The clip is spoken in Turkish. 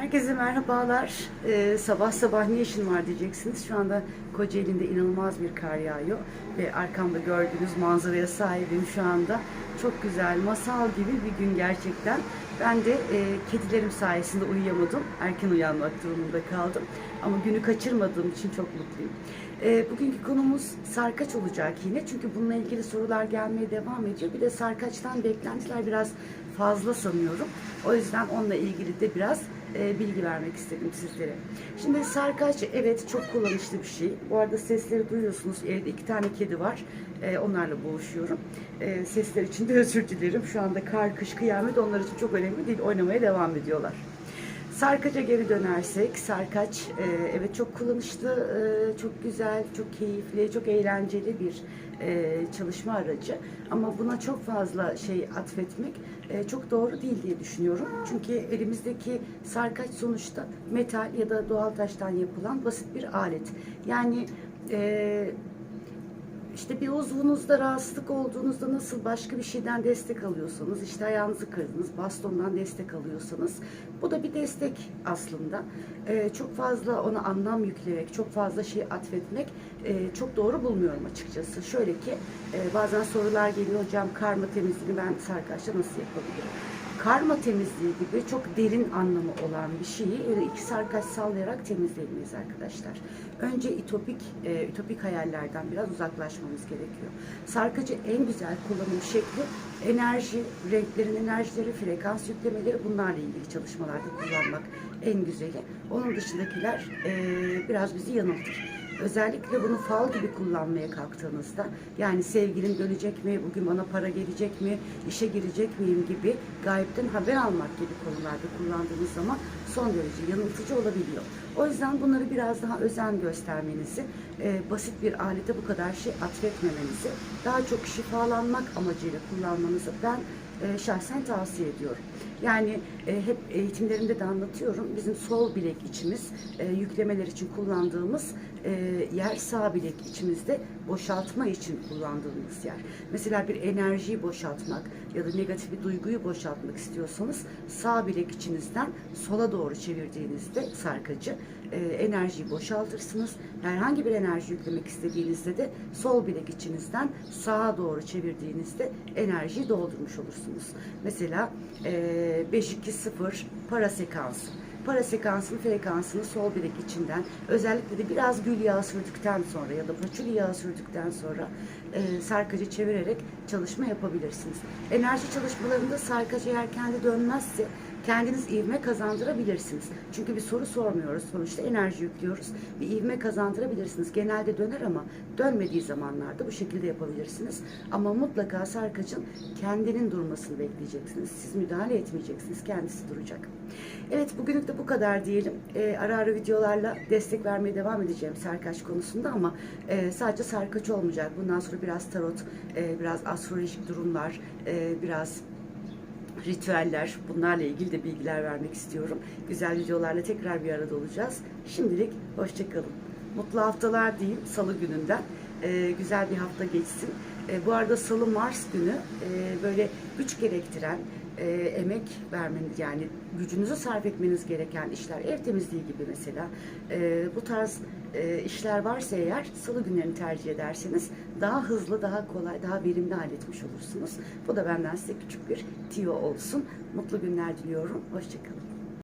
Herkese merhabalar. Ee, sabah sabah ne işin var diyeceksiniz. Şu anda Kocaeli'nde inanılmaz bir kar yağıyor. Ve arkamda gördüğünüz manzaraya sahibim şu anda. Çok güzel, masal gibi bir gün gerçekten. Ben de e, kedilerim sayesinde uyuyamadım. Erken uyanmak durumunda kaldım. Ama günü kaçırmadığım için çok mutluyum. E, bugünkü konumuz sarkaç olacak yine. Çünkü bununla ilgili sorular gelmeye devam ediyor. Bir de sarkaçtan beklentiler biraz fazla sanıyorum. O yüzden onunla ilgili de biraz e, bilgi vermek istedim sizlere. Şimdi sarkaç evet çok kullanışlı bir şey. Bu arada sesleri duyuyorsunuz. Evde iki tane kedi var. E, onlarla boğuşuyorum. E, sesler için de özür dilerim. Şu anda kar, kış, kıyamet onlar için çok önemli değil. Oynamaya devam ediyorlar. Sarkaç'a geri dönersek, sarkaç e, evet çok kullanışlı, e, çok güzel, çok keyifli, çok eğlenceli bir e, çalışma aracı. Ama buna çok fazla şey atfetmek e, çok doğru değil diye düşünüyorum. Çünkü elimizdeki sarkaç sonuçta metal ya da doğal taştan yapılan basit bir alet. Yani e, işte bir uzvunuzda rahatsızlık olduğunuzda nasıl başka bir şeyden destek alıyorsanız, işte ayağınızı kırdınız, bastondan destek alıyorsanız, bu da bir destek aslında. Ee, çok fazla ona anlam yüklemek, çok fazla şey atfetmek e, çok doğru bulmuyorum açıkçası. Şöyle ki e, bazen sorular geliyor, hocam karma temizliğini ben sarkaçta nasıl yapabilirim? Karma temizliği gibi çok derin anlamı olan bir şeyi öyle iki sarkaç sallayarak temizleyemeyiz arkadaşlar. Önce ütopik, e, ütopik hayallerden biraz uzaklaşmamız gerekiyor. Sarkacı en güzel kullanım şekli enerji, renklerin enerjileri, frekans yüklemeleri bunlarla ilgili çalışmalarda kullanmak en güzeli. Onun dışındakiler e, biraz bizi yanıltır. Özellikle bunu fal gibi kullanmaya kalktığınızda yani sevgilim dönecek mi, bugün bana para gelecek mi, işe girecek miyim gibi gayipten haber almak gibi konularda kullandığınız zaman son derece yanıltıcı olabiliyor. O yüzden bunları biraz daha özen göstermenizi, e, basit bir alete bu kadar şey atfetmemenizi, daha çok şifalanmak amacıyla kullanmanızı ben e, şahsen tavsiye ediyorum. Yani e, hep eğitimlerimde de anlatıyorum. Bizim sol bilek içimiz e, yüklemeler için kullandığımız e, yer sağ bilek içimizde boşaltma için kullandığımız yer. Mesela bir enerjiyi boşaltmak ya da negatif bir duyguyu boşaltmak istiyorsanız sağ bilek içinizden sola doğru çevirdiğinizde sarkacı e, enerjiyi boşaltırsınız. Herhangi bir enerji yüklemek istediğinizde de sol bilek içinizden sağa doğru çevirdiğinizde enerjiyi doldurmuş olursunuz. Mesela e, 5-2-0 para sekansı. Para sekansının frekansını sol bilek içinden özellikle de biraz gül yağı sürdükten sonra ya da paçuli yağı sürdükten sonra e, sarkacı çevirerek çalışma yapabilirsiniz. Enerji çalışmalarında sarkacı eğer kendi dönmezse kendiniz ivme kazandırabilirsiniz. Çünkü bir soru sormuyoruz. Sonuçta enerji yüklüyoruz. Bir ivme kazandırabilirsiniz. Genelde döner ama dönmediği zamanlarda bu şekilde yapabilirsiniz. Ama mutlaka sarkacın kendinin durmasını bekleyeceksiniz. Siz müdahale etmeyeceksiniz. Kendisi duracak. Evet bugünlük de bu kadar diyelim. Ee, ara ara videolarla destek vermeye devam edeceğim sarkaç konusunda ama e, sadece sarkaç olmayacak. Bundan sonra biraz tarot, e, biraz astrolojik durumlar, e, biraz ritüeller bunlarla ilgili de bilgiler vermek istiyorum. Güzel videolarla tekrar bir arada olacağız. Şimdilik hoşçakalın. Mutlu haftalar diyeyim salı gününden. Ee, güzel bir hafta geçsin. Ee, bu arada salı Mars günü e, böyle güç gerektiren, e, emek vermeniz yani gücünüzü sarf etmeniz gereken işler, ev temizliği gibi mesela e, bu tarz e, işler varsa eğer salı günlerini tercih ederseniz daha hızlı, daha kolay, daha verimli halletmiş olursunuz. Bu da benden size küçük bir tiyo olsun. Mutlu günler diliyorum. Hoşçakalın.